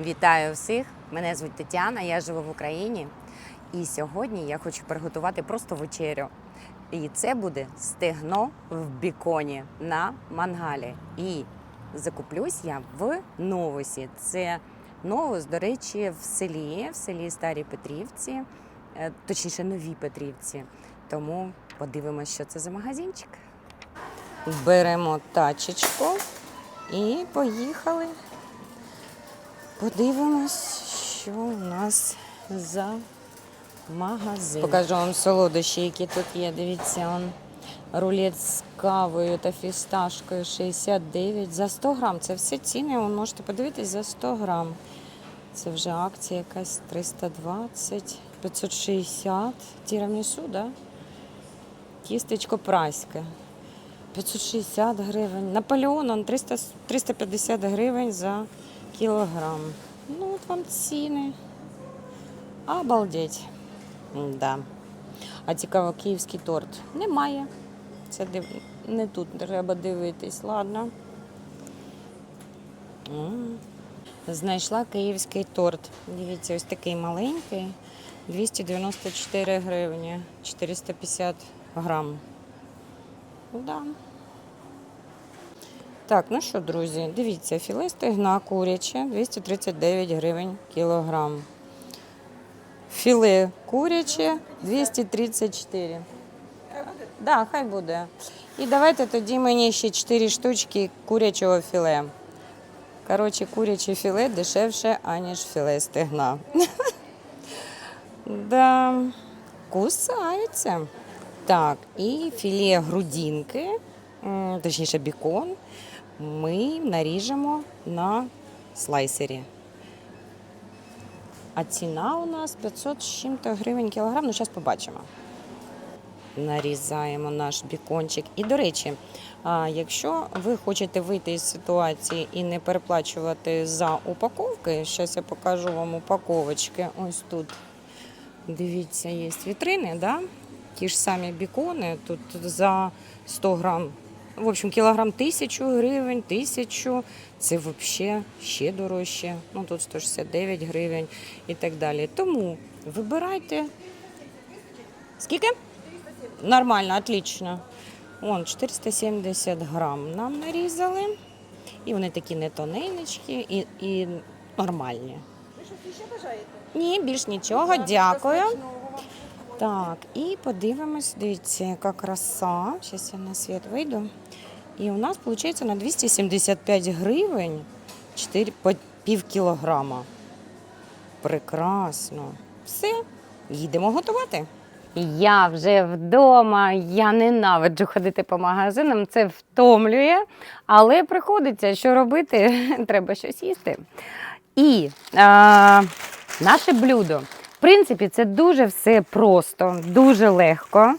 Вітаю всіх! Мене звуть Тетяна, я живу в Україні. І сьогодні я хочу приготувати просто вечерю. І це буде стегно в біконі на мангалі. І закуплюсь я в Новосі. Це Новос, до речі, в селі, в селі Старій Петрівці, е, точніше, Новій Петрівці. Тому подивимося, що це за магазинчик. Беремо тачечку і поїхали. Подивимось, що у нас за магазин. Покажу вам солодощі, які тут є. Дивіться, он рулет з кавою та фісташкою 69 за 100 грам. Це все ціни, ви можете подивитись за 100 грам. Це вже акція якась 320, 560. Тірамісу, да? Тістечко праське. 560 гривень. Наполеон он 300, 350 гривень за кілограм. Ну, от вам ціни. Обалдеть. Да. А цікаво, київський торт немає. Це див... не тут треба дивитись, ладно. М. Знайшла київський торт. Дивіться, ось такий маленький. 294 гривні, 450 грам. Да. Так, ну що, друзі, дивіться, філе стегна куряче 239 гривень кілограм. Філе куряче 234. Да, хай буде. І давайте тоді мені ще 4 штучки курячого філе. Коротше, куряче філе дешевше, аніж філе стегна. Да, кусаються. Так, і філе грудинки, точніше бікон, ми наріжемо на слайсері. А ціна у нас 500 з чим-то гривень кілограм, ну зараз побачимо. Нарізаємо наш бікончик. І, до речі, якщо ви хочете вийти із ситуації і не переплачувати за упаковки, зараз я покажу вам упаковочки. Ось тут. Дивіться, є вітрини, да? ті ж самі бікони, тут за 100 грам. В общем, кілограм тисячу гривень, тисячу. Це взагалі ще дорожче. Ну тут 169 гривень і так далі. Тому вибирайте. Скільки? Нормально, отлично. Вон 470 грам нам нарізали. І вони такі не тоненечкі і, і нормальні. Ви щось ще бажаєте? Ні, більш нічого, дякую. Так, і подивимось, дивіться, яка краса. Зараз я на світ вийду. І у нас виходить на 275 гривень 4, по пів кілограма. Прекрасно. Все, їдемо готувати. Я вже вдома, я ненавиджу ходити по магазинам, це втомлює, але приходиться, що робити, треба щось їсти. І е, наше блюдо. В принципі, це дуже все просто, дуже легко.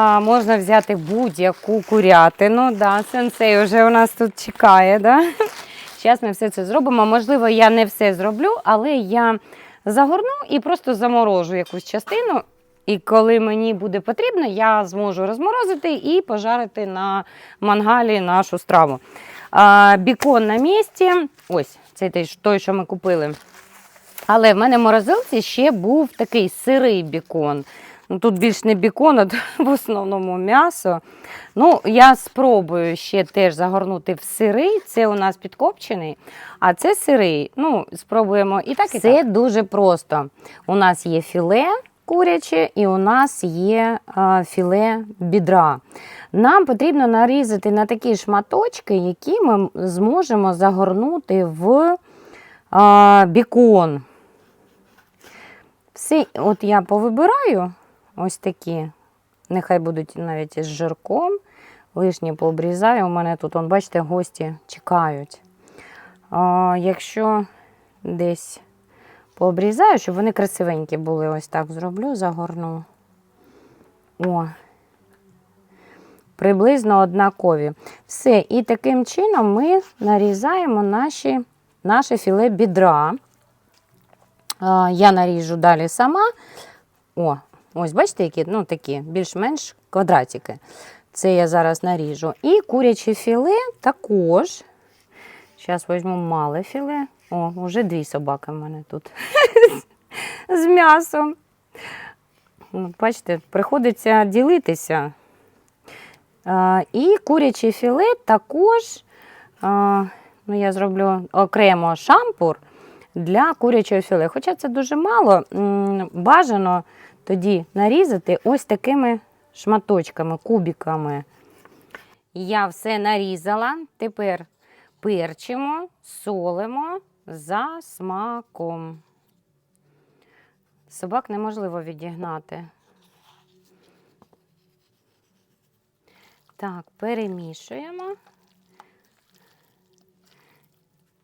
А, можна взяти будь-яку курятину. Да, сенсей вже у нас тут чекає. Да? Зараз ми все це зробимо. Можливо, я не все зроблю, але я загорну і просто заморожу якусь частину. І коли мені буде потрібно, я зможу розморозити і пожарити на мангалі нашу страву. А, бікон на місці. Ось, це той, що ми купили. Але в мене в морозилці ще був такий сирий бікон. Ну, тут більш не бікон, а в основному м'ясо. Ну, я спробую ще теж загорнути в сирий. Це у нас підкопчений, а це сирий. Ну, спробуємо і так, і Це дуже просто. У нас є філе куряче і у нас є а, філе бідра. Нам потрібно нарізати на такі шматочки, які ми зможемо загорнути в а, бікон. Все, от я повибираю ось такі, нехай будуть навіть із жирком. Лишні пообрізаю. У мене тут, он, бачите, гості чекають. А, якщо десь пообрізаю, щоб вони красивенькі були, ось так зроблю, загорну. О, приблизно однакові. Все, і таким чином ми нарізаємо наші, наше філе бідра. А, Я наріжу далі сама. О, ось бачите, які ну, такі більш-менш квадратики. Це я зараз наріжу. І куряче філе також. Зараз візьму мале філе. О, вже дві собаки в мене тут з м'ясом. Бачите, приходиться ділитися. І курячий філе також ну, я зроблю окремо шампур для курячого філе. Хоча це дуже мало, бажано тоді нарізати ось такими шматочками, кубиками. Я все нарізала. Тепер перчимо, солимо за смаком. Собак неможливо відігнати. Так, перемішуємо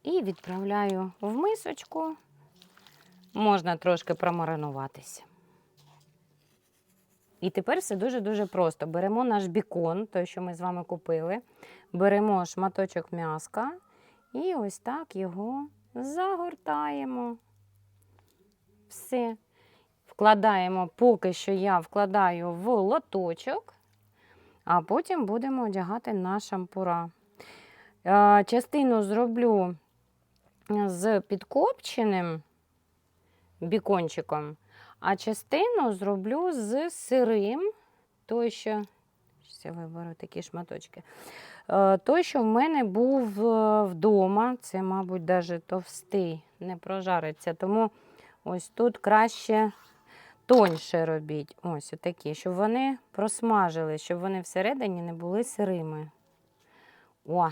і відправляю в мисочку. Можна трошки промаринуватися. І тепер все дуже-дуже просто. Беремо наш бікон, той, що ми з вами купили, беремо шматочок м'яска і ось так його загортаємо. Все. Вкладаємо, поки що я вкладаю в лоточок, а потім будемо одягати на шампура. Е, Частину зроблю з підкопченим бікончиком, а частину зроблю з сирим, той, що я виберу такі шматочки. Е, Той, що в мене був е, вдома, це, мабуть, навіть товстий, не прожариться. Тому ось тут краще тоньше робіть. Ось отакі, щоб вони просмажили, щоб вони всередині не були сирими. О!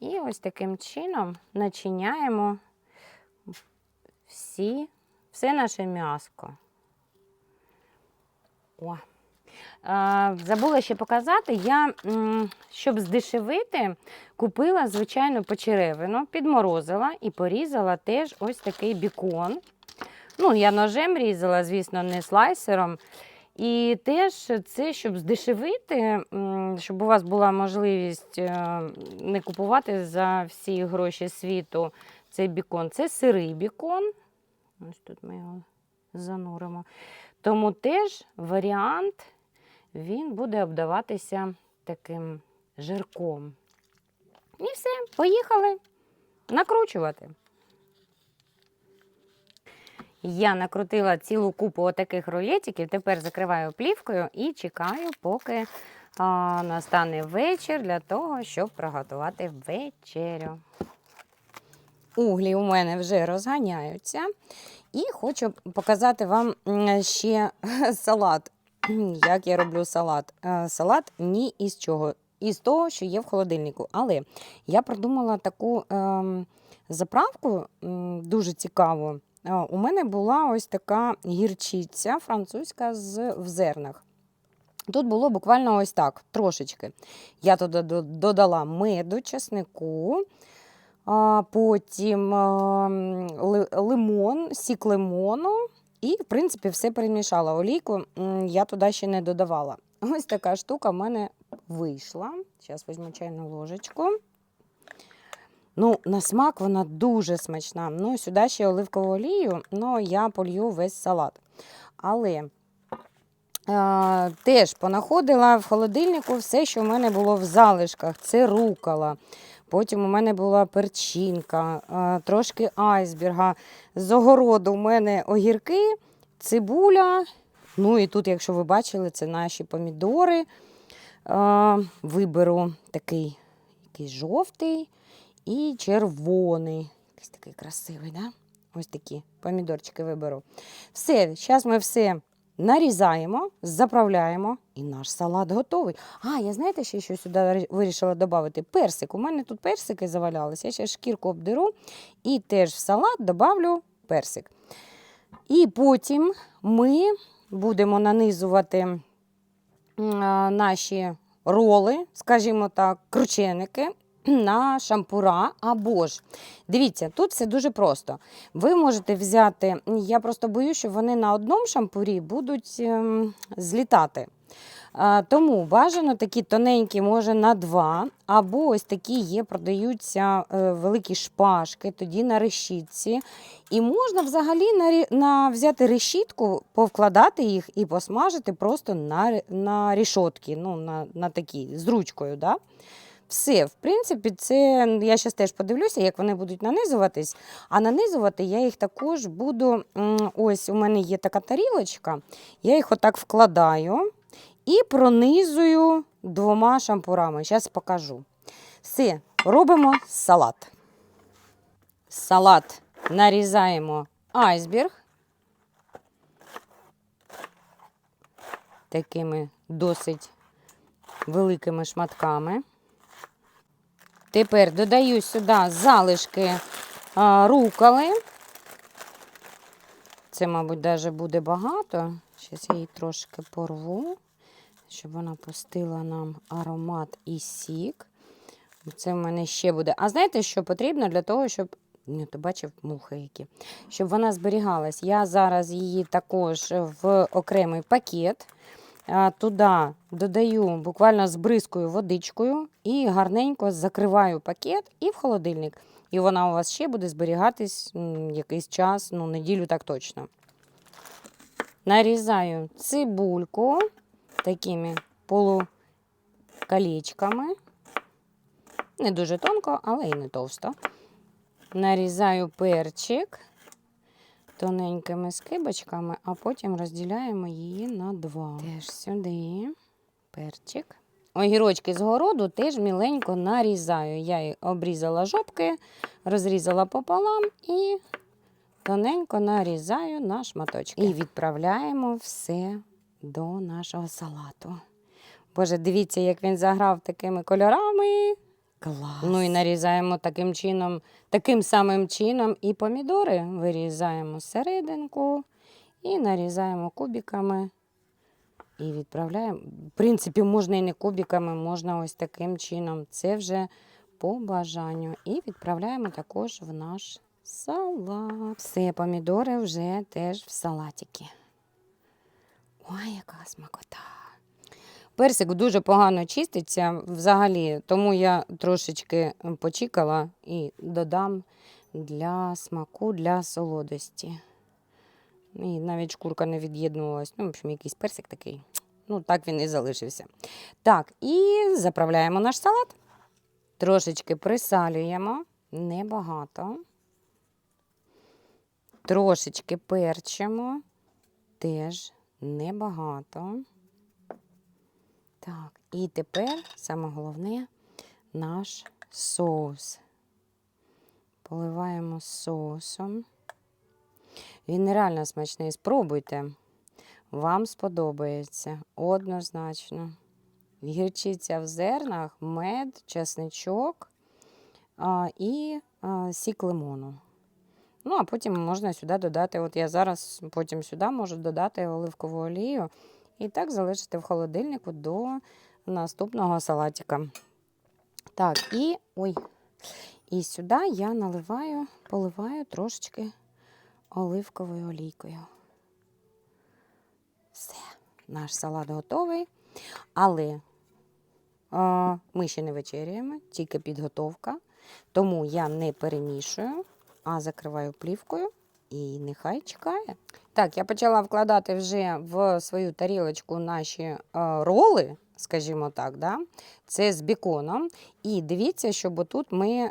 І ось таким чином начиняємо всі, все наше м'яско. О. Забула ще показати, я, щоб здешевити, купила звичайну почеревину, підморозила і порізала теж ось такий бікон. Ну, я ножем різала, звісно, не слайсером. І теж це, щоб здешевити, щоб у вас була можливість е, не купувати за всі гроші світу цей бікон. Це сирий бікон. Ось тут ми його зануримо. Тому теж варіант він буде обдаватися таким жирком. І все, поїхали накручувати. Я накрутила цілу купу отаких рулетиків, тепер закриваю плівкою і чекаю, поки а, настане вечір для того, щоб приготувати вечерю. Углі у мене вже розганяються. І хочу показати вам ще салат. Як я роблю салат? Е, Салат ні із чого. Із того, що є в холодильнику. Але я придумала таку ем, заправку дуже цікаву. Е, У мене була ось така гірчиця французька з, в зернах. Тут було буквально ось так, трошечки. Я туди додала меду, чеснику, потім лимон, сік лимону. І, в принципі, все перемішала. Олійку я туди ще не додавала. Ось така штука в мене вийшла. Зараз візьму чайну ложечку. Ну, на смак вона дуже смачна. Ну, сюди ще оливкову олію, ну, я полью весь салат. Але е, теж понаходила в холодильнику все, що в мене було в залишках. Це рукола. Потім у мене була перчинка, е, трошки айсберга. З огороду у мене огірки, цибуля. Ну і тут, якщо ви бачили, це наші помідори. Е, Виберу такий якийсь жовтий і червоний. Якийсь такий красивий, да? Ось такі помідорчики виберу. Все, зараз ми все нарізаємо, заправляємо, і наш салат готовий. А, я знаєте, ще що сюди вирішила додати? Персик. У мене тут персики завалялися. Я ще шкірку обдеру і теж в салат додавлю персик. І потім ми будемо нанизувати наші роли, скажімо так, крученики на шампура або ж. Дивіться, тут все дуже просто. Ви можете взяти, я просто боюсь, що вони на одному шампурі будуть ем, злітати. Тому бажано такі тоненькі, може на два, або ось такі є, продаються е, великі шпажки, тоді на решітці. І можна взагалі на, на взяти решітку, повкладати їх і посмажити просто на, на рішотки, ну, на, на такі, з ручкою. Да? Все, в принципі, це я зараз теж подивлюся, як вони будуть нанизуватись. А нанизувати я їх також буду. Ось у мене є така тарілочка, я їх отак вкладаю і пронизую двома шампурами. Зараз покажу. Все, робимо салат. Салат нарізаємо айсберг. Такими досить великими шматками. Тепер додаю сюди залишки руколи. Це, мабуть, навіть буде багато. Зараз я її трошки порву, щоб вона пустила нам аромат і сік. Це в мене ще буде. А знаєте, що потрібно для того, щоб. Не, ти бачив мухи які. Щоб вона зберігалась. Я зараз її також в окремий пакет. Туди додаю буквально збризкою водичкою і гарненько закриваю пакет і в холодильник. І вона у вас ще буде зберігатись якийсь час, ну, неділю так точно. Нарізаю цибульку такими полуколечками. Не дуже тонко, але і не товсто. Нарізаю перчик тоненькими скибочками, а потім розділяємо її на два. Теж сюди перчик. Огірочки з городу теж міленько нарізаю. Я їх обрізала жопки, розрізала пополам і тоненько нарізаю на шматочки. І відправляємо все до нашого салату. Боже, дивіться, як він заграв такими кольорами. Клас. Ну і нарізаємо таким чином, таким самим чином і помідори вирізаємо серединку і нарізаємо кубиками. І відправляємо. В принципі, можна і не кубиками, можна ось таким чином. Це вже по бажанню. І відправляємо також в наш салат. Все, помідори вже теж в салатики. Ой, яка смакота! Персик дуже погано чиститься взагалі, тому я трошечки почікала і додам для смаку, для солодості. І навіть шкурка не від'єднувалась. Ну, в общем, якийсь персик такий. Ну, так він і залишився. Так, і заправляємо наш салат. Трошечки присалюємо, небагато. Трошечки перчимо, теж небагато. Так, і тепер саме головне наш соус. Поливаємо соусом. Він нереально смачний. Спробуйте. Вам сподобається однозначно. Гірчиця в зернах, мед, чесничок а, і а, сік лимону. Ну, а потім можна сюди додати, от я зараз потім сюди можу додати оливкову олію і так залишити в холодильнику до наступного салатика. Так, і ой, і сюди я наливаю, поливаю трошечки оливковою олійкою. Все, наш салат готовий. Але а, ми ще не вечеряємо, тільки підготовка. Тому я не перемішую, а закриваю плівкою і нехай чекає. Так, я почала вкладати вже в свою тарілочку наші е, роли, скажімо так. Да? Це з біконом. І дивіться, щоб отут ми е,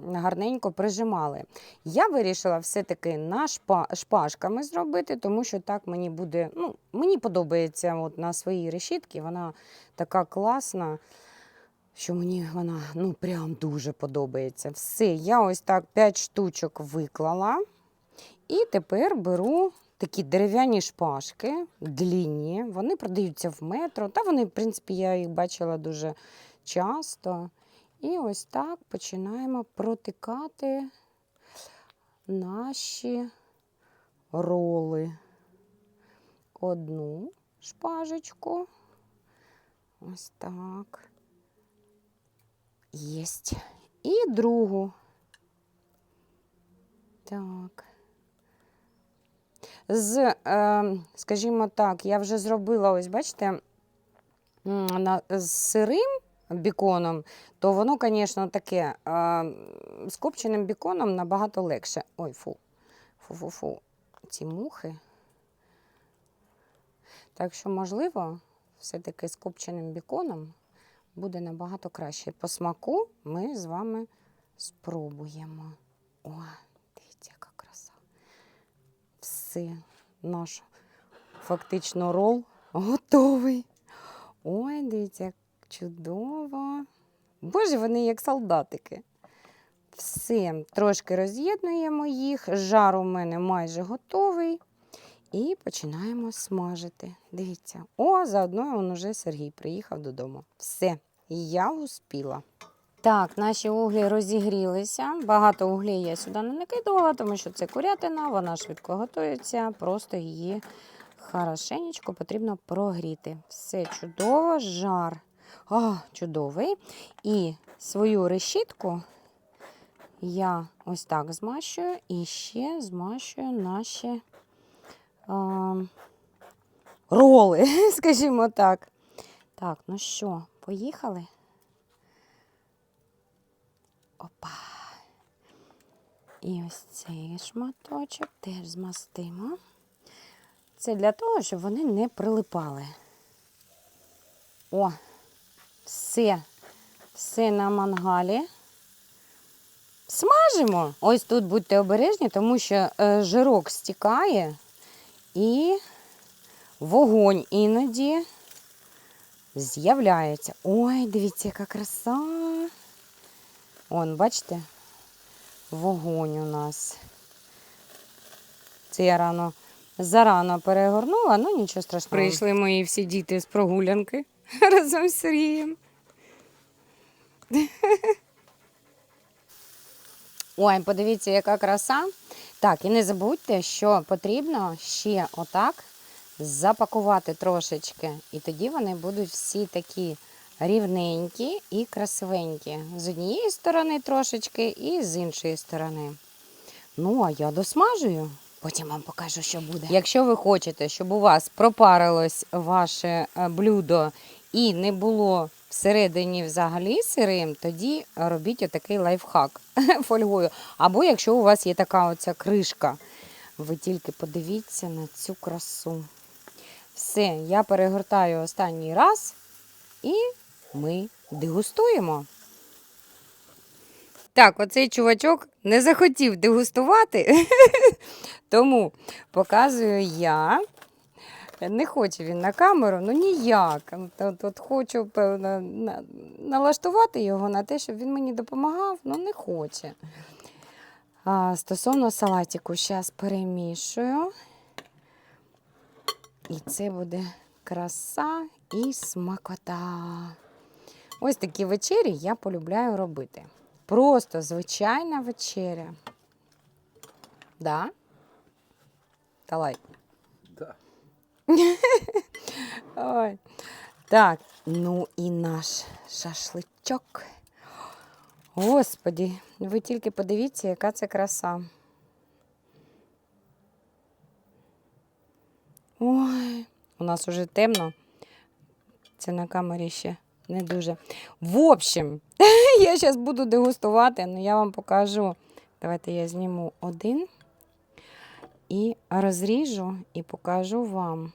гарненько прижимали. Я вирішила все-таки на шпа, шпажками зробити, тому що так мені буде. Ну, мені подобається от на своїй решітці, вона така класна. Що мені вона ну прям дуже подобається. Все, я ось так 5 штучок виклала. І тепер беру такі дерев'яні шпажки, длінні. Вони продаються в метро. Та вони, в принципі, я їх бачила дуже часто. І ось так починаємо протикати наші роли. Одну шпажечку. Ось так. Єсть. І другу. Так. З, е, скажімо так, я вже зробила, ось бачите, з сирим біконом, то воно, звісно, таке е, з копченим біконом набагато легше. Ой, фу. Фу-фу-фу. Ці мухи. Так що, можливо, все-таки з копченим біконом буде набагато краще. По смаку ми з вами спробуємо. О. Все, наш фактично рол готовий. Ой, дивіться, як чудово. Боже, вони як солдатики. Все, трошки роз'єднуємо їх. Жар у мене майже готовий. І починаємо смажити. Дивіться, о, заодно он уже Сергій приїхав додому. Все, я успіла. Так, наші углі розігрілися. Багато углів я сюди не накидувала, тому що це курятина, вона швидко готується, просто її хорошенечко потрібно прогріти. Все чудово, жар. А, чудовий. І свою решітку я ось так змащую і ще змащую наші а, роли, скажімо так. Так, ну що, поїхали? Опа. І ось цей шматочок теж змастимо. Це для того, щоб вони не прилипали. О, все, все на мангалі. Смажимо. Ось тут будьте обережні, тому що е, жирок стікає і вогонь іноді з'являється. Ой, дивіться, яка краса. Он, бачите, вогонь у нас. Це я рано зарано перегорнула, ну нічого страшного. Прийшли мої всі діти з прогулянки разом з Сергієм. Ой, подивіться, яка краса. Так, і не забудьте, що потрібно ще отак запакувати трошечки. І тоді вони будуть всі такі рівненькі і красивенькі. З однієї сторони трошечки і з іншої сторони. Ну, а я досмажую. Потім вам покажу, що буде. Якщо ви хочете, щоб у вас пропарилось ваше е, блюдо і не було всередині взагалі сирим, тоді робіть отакий лайфхак фольгою. Або якщо у вас є така оця кришка, ви тільки подивіться на цю красу. Все, я перегортаю останній раз і ми дегустуємо. Так, оцей чувачок не захотів дегустувати, тому показую я. Не хоче він на камеру, ну ніяк. От, от хочу певно, на- налаштувати його на те, щоб він мені допомагав, ну не хоче. А, стосовно салатику, зараз перемішую. І це буде краса і смакота. Ось такі вечері я полюбляю робити. Просто звичайна вечеря. Да? Талай. Да. Ой. Так, ну і наш шашличок. Господі, ви тільки подивіться, яка це краса. Ой, у нас уже темно. Це на камері ще не дуже. В общем, я зараз буду дегустувати, але я вам покажу. Давайте я зніму один і розріжу і покажу вам.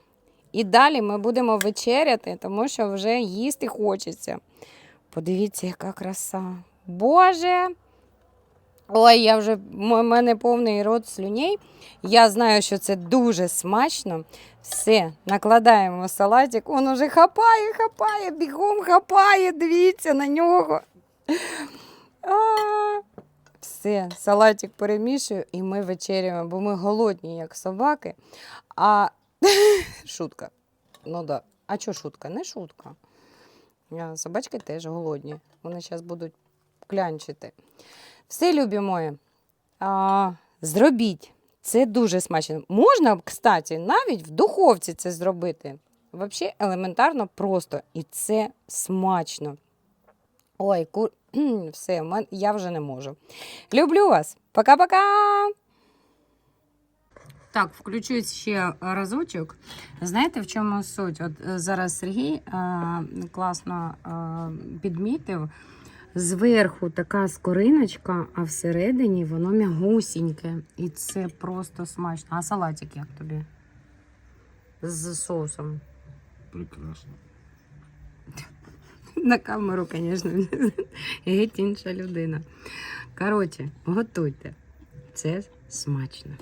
І далі ми будемо вечеряти, тому що вже їсти хочеться. Подивіться, яка краса. Боже! Ой, я вже в мене повний рот слюней. Я знаю, що це дуже смачно. Все, накладаємо салатик. Он уже хапає, хапає, бігом хапає. Дивіться на нього. А, все, салатик перемішую і ми вечеряємо, бо ми голодні, як собаки. А шутка. Ну да. А що шутка? Не шутка. Собачки теж голодні. Вони зараз будуть клянчити. Все, любі мої, а, зробіть. Це дуже смачно. Можна, кстати, навіть в духовці це зробити. Взагалі елементарно просто. І це смачно. Ой, ку... все, я вже не можу. Люблю вас. Пока-пока. Так, включу ще разочок. Знаєте, в чому суть? От е, зараз Сергій е, класно е, підмітив. Зверху така скориночка, а всередині воно м'ягусіньке. І це просто смачно. А салатик як тобі? З соусом. Прекрасно. На камеру, звісно, геть інша людина. Коротше, готуйте. Це смачно.